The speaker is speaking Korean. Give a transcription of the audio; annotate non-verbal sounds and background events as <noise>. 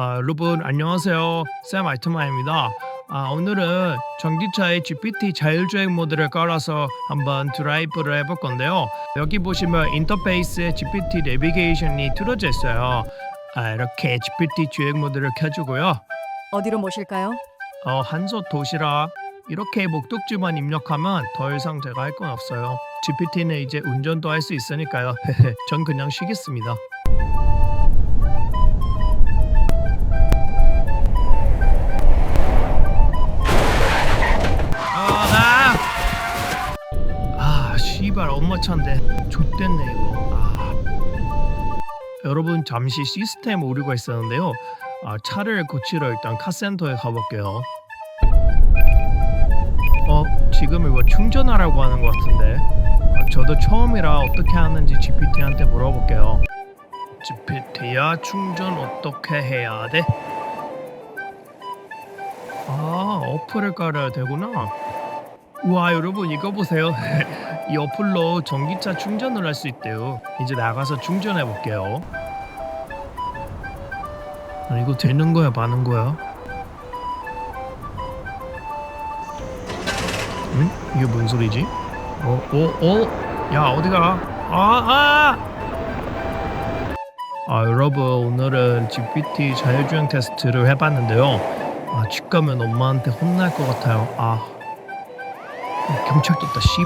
아, 여러분 안녕하세요. 샘 알트마입니다. 아, 오늘은 전기차에 GPT 자율주행 모드를 깔아서 한번 드라이브를 해볼 건데요. 여기 보시면 인터페이스에 GPT 내비게이션이 틀어져 있어요. 아, 이렇게 GPT 주행 모드를 켜주고요. 어디로 모실까요? 어, 한솥 도시락 이렇게 목적지만 입력하면 더 이상 제가 할 건 없어요. GPT는 이제 운전도 할 수 있으니까요. <laughs> 전 그냥 쉬겠습니다. 씨발 엄마 차인데 좆됐네 이거. 아. 여러분 잠시 시스템 오류가 있었는데요. 아, 차를 고치러 일단 카센터에 가볼게요. 어, 지금 이거 충전하라고 하는 것 같은데. 아, 저도 처음이라 어떻게 하는지 GPT한테 물어볼게요. GPT야 충전 어떻게 해야 돼? 아, 어플을 깔아야 되구나. 우와, 여러분 이거 보세요. <laughs> 이 어플로 전기차 충전을 할 수 있대요. 이제 나가서 충전해 볼게요. 아, 이거 되는 거야, 마는 거야? 응? 이게 뭔 소리지? 어, 어, 어? 야, 어디가? 아, 아! 아, 여러분, 오늘은 GPT 자율주행 테스트를 해봤는데요. 아, 집 가면 엄마한테 혼날 것 같아요. 아, 경찰 떴다, 씨.